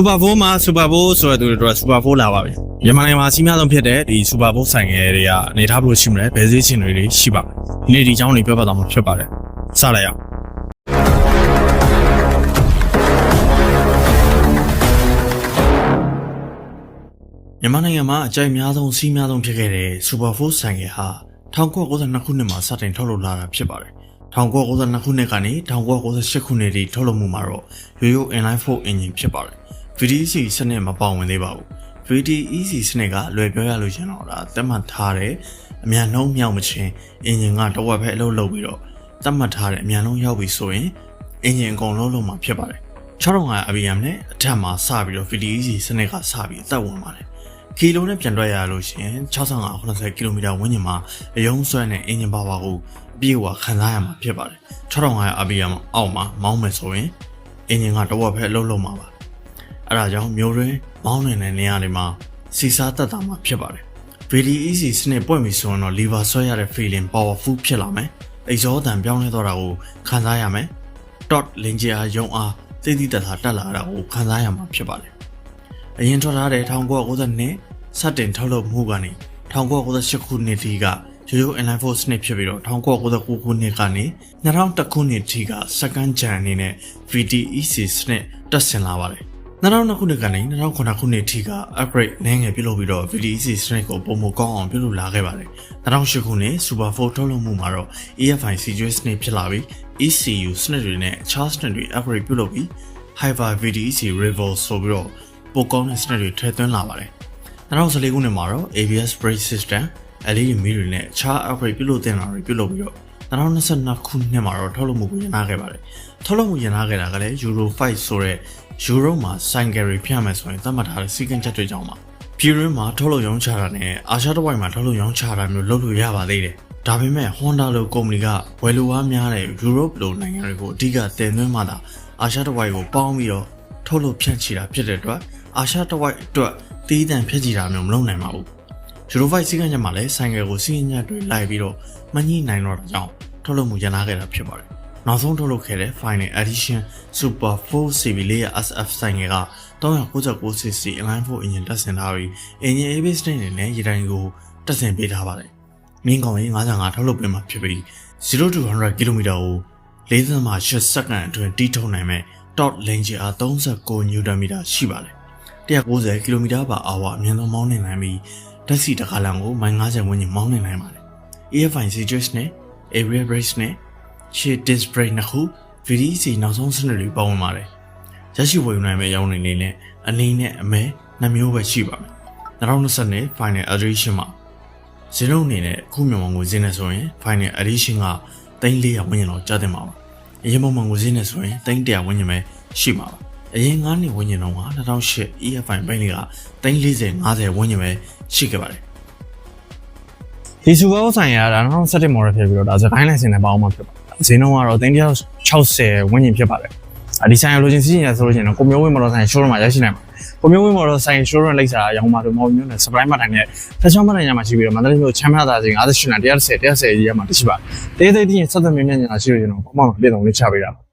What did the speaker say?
Super Bowl မှာ Super Bowl ဆိုတဲ့သူတွေတို့ Super Bowl လာပါပြီမြန်မာနိုင်ငံမှာအစီအများဆုံးဖြစ်တဲ့ဒီ Super Bowl ဆိုင်ငယ်တွေကအနေထားဘယ်လိုရှိမလဲဘယ်ဈေးချင်းတွေရှိပါမလဲဒီနေ့ဒီအကြောင်းတွေပြောပြသွားမှာဖြစ်ပါတယ်စလိုက်အောင်မြန်မာနိုင်ငံမှာအကြိုက်အများဆုံးအစီအများဆုံးဖြစ်ခဲ့တဲ့ Super Bowl ဆိုင်ငယ်ဟာ1992ခုနှစ်မှာစတင်ထုတ်လုပ်လာတာဖြစ်ပါတယ်1992ခုနှစ်ကနေ1998ခုနှစ်ထိထုတ်လုပ်မှုမှာတော့ရိုးရိုး inline 4 engine ဖြစ်ပါတယ် VDC စနစ်မပေါဝင်သေးပါဘူး VDEC စနစ်ကအလွယ်ပြောရလို့ရှင်တော့ဒါသတ်မှတ်ထားတဲ့အမြန်နှုံးမြောက်မချင်း engine ကတစ်ဝက်ပဲအလုပ်လုပ်ပြီးတော့သတ်မှတ်ထားတဲ့အမြန်နှုံးရောက်ပြီဆိုရင် engine အကုန်လုံးလုံးမှာဖြစ်ပါတယ်6500 ABM နဲ့အထက်မှာစပြီးတော့ VDEC စနစ်ကစပြီးအသက်ဝင်ပါတယ်ကီလိုနဲ့ပြန်တွက်ရလို့ရှိရင်65-80ကီလိုမီတာဝန်းကျင်မှာအယုံဆွဲနဲ့အင်ဂျင်ပါဝါကိုအပြည့်အဝခံစားရမှာဖြစ်ပါတယ်6500 RPM အောက်မှာမောင်းမယ်ဆိုရင်အင်ဂျင်ကတော့ဘက်အလုံးလုံးမှာပါ အဲဒါကြောင့်မျိုးရင်းမောင်းနေတဲ့နေရာတွေမှာစီစားတက်တာမှာဖြစ်ပါတယ် VDEC စနစ်ပွင့်ပြီဆိုရင်တော့ lever ဆွဲရတဲ့ feeling powerful ဖြစ်လာမယ်။အိဇောတန်ပြောင်းလဲသွားတာကိုခံစားရမယ်။ dot လင်ဂျီအားယုံအားသိသိတက်တာတက်လာတာကိုခံစားရမှာဖြစ်ပါတယ်။အရင်ထွက်ထားတဲ့1992စတင်ထုတ်လုပ်မှုကနေ1998ခုနှစ်ထိကရိုးရိုး inline force စနစ်ဖြစ်ပြီးတော့1999ခုနှစ်ကနေ2001ခုနှစ်ထိက second gen အနေနဲ့ VDEC စနစ်တက်ဆင်လာပါတယ်။ 2002ခုနှစ်ကနေ2009ခုနှစ်ထိက upgrade နည်းငယ်ပြုလုပ်ပြီးတော့ VDEC စနစ်ကိုပုံမကောင်းအောင်ပြုလုပ်လာခဲ့ပါတယ်။2008ခုနှစ် Super 4ထုတ်လုပ်မှုမှာတော့ EFI CGS စနစ်ဖြစ်လာပြီး ECU စနစ်တွေနဲ့ charge စနစ်တွေ upgrade ပြုလုပ်ပြီး Hyper VDEC Revolve ဆိုပြီးတော့ပိုကောင်းတဲ့စနစ်တွေထည့်သွင်းလာပါတယ်။2014ခုနှစ်မှာတော့ ABS brake system LED မီးတွေနဲ့အခြား upgrade ပြုလုပ်တင်တာတွေပြုလုပ်ပြီးတော့ 2022ခုနှစ်မှာတော့ထုတ်လုပ်မှုကိုရန်နာခဲ့ပါတယ်။ထုတ်လုပ်မှုရန်နာခဲ့တာကလည်း Euro 5ဆိုတဲ့ Euro မှာ sign carry ဖြတ်မယ်ဆိုရင်သတ်မှတ်ထားတဲ့စီကံချက်တွေကြောင့်ပါ။ပြည်တွင်းမှာထုတ်လုပ်ရောင်းချတာနဲ့အာရှတစ်ဝိုက်မှာထုတ်လုပ်ရောင်းချတာမျိုးလုပ်လို့ရပါသေးတယ်။ဒါပေမဲ့ Honda လိုကုမ္ပဏီကဝယ်လိုအားများတဲ့ Europe လိုနိုင်ငံတွေကိုအဓိကတင်သွင်းမှသာအာရှတစ်ဝိုက်ကိုပေါင်းပြီးတော့ထုတ်လုပ်ဖြန့်ချီတာဖြစ်တဲ့အတွက်အာရှတစ်ဝိုက်အတွက်တီးတန့်ဖြန့်ချီတာမျိုးမလုပ်နိုင်ပါဘူး။ Euro 5စီကံချက်မှာလည်းဆိုင်ကယ်ကိုစီးညက်တွေလိုက်ပြီးတော့မညှိနိုင်တော့တာကြောင့်ထုတ်လုပ်မှုရန်နာခဲ့တာဖြစ်ပါတယ်။နောက်ဆုံးထုတ်လုပ်ခဲ့တဲ့ Final Edition Super 4 CV4 SF ဆိုင်ငယ်က 396cc inline 4 engine တက်ဆင်ထားပြီး engine ABS နဲ့နဲ့ရေတိုင်းကိုတက်ဆင်ပေးထားပါတယ်။မြင်းကောင်ကြီး55ထုတ်လုပ်ပေးမှာဖြစ်ပြီး0 to 100 km ကို4.8စက္ကန့်အတွင်းတီးထုတ်နိုင်မဲ့ top range အား39 Nm ရှိပါတယ်။190 km/h အမြင့်ဆုံးမောင်းနေနိုင်ပြီး ဓာတ်ဆီတစ်ခါလမ်းကိုမိုင်90ဝန်းကျင်မောင်းနေနိုင်ပါတယ်။ EFI CGS နဲ့ area brace နဲ့ရှေ့ disc brake နှစ်ခု VDC နောက်ဆုံးစနစ်တွေပေါင်းပါတယ်။ရရှိဝယ်ယူနိုင်မယ့်ရောင်းနေနေနဲ့အနေနဲ့အမဲနှစ်မျိုးပဲရှိပါမယ်။2020 Final Edition မှာဇင်းလုံးအနေနဲ့အခုမြန်မာငွေစင်းနဲ့ဆိုရင် Final Edition က3400ဝန်းကျင်လောက်ကျတဲ့မှာပါ။အရင်ပုံမှန်ငွေစင်းနဲ့ဆိုရင်300ဝန်းကျင်ပဲရှိမှာပါ။ အရင်9နှစ်ဝန်းကျင်တော့က2008 EFI ဘိန်းတွေက340 50ဝန်းကျင်ပဲရှိခဲ့ပါတယ်။ဒီစူပါဘောဆိုင်ရာဒါ2017 model ဖြစ်ပြီးတော့ဒါစကိုင်းလိုင်စင်နဲ့ပေါင်းမှဖြစ်ပါတယ်ဈေးနှုန်းကတော့360ဝန်းကျင်ဖြစ်ပါတယ်အဒီဆိုင်ရလိုချင်စီးရင်ဆိုလို့ရှိရင်တော့ကိုမျိုးဝင်းမော်တော်ဆိုင် showroom မှာရရှိနိုင်ပါတယ်ကိုမျိုးဝင်းမော်တော်ဆိုင် showroom လိပ်စာရောင်းပါလို့မော်မျိုးနဲ့ supply မှတ်တိုင်းနဲ့ဆက်ချောင်းမှတ်တိုင်းညမှာရှိပြီးတော့မန္တလေးမြို့ချမ်းသာသာစဉ်58နဲ့130 130ကြီးရမှာတရှိပါတယ်တေးသေးသေးချင်းဆက်သွယ်မြင်မြင်ညာရှိလို့ကျွန်တော်ပုံမှန်ပြည့်စုံလေးချပေးတာပါ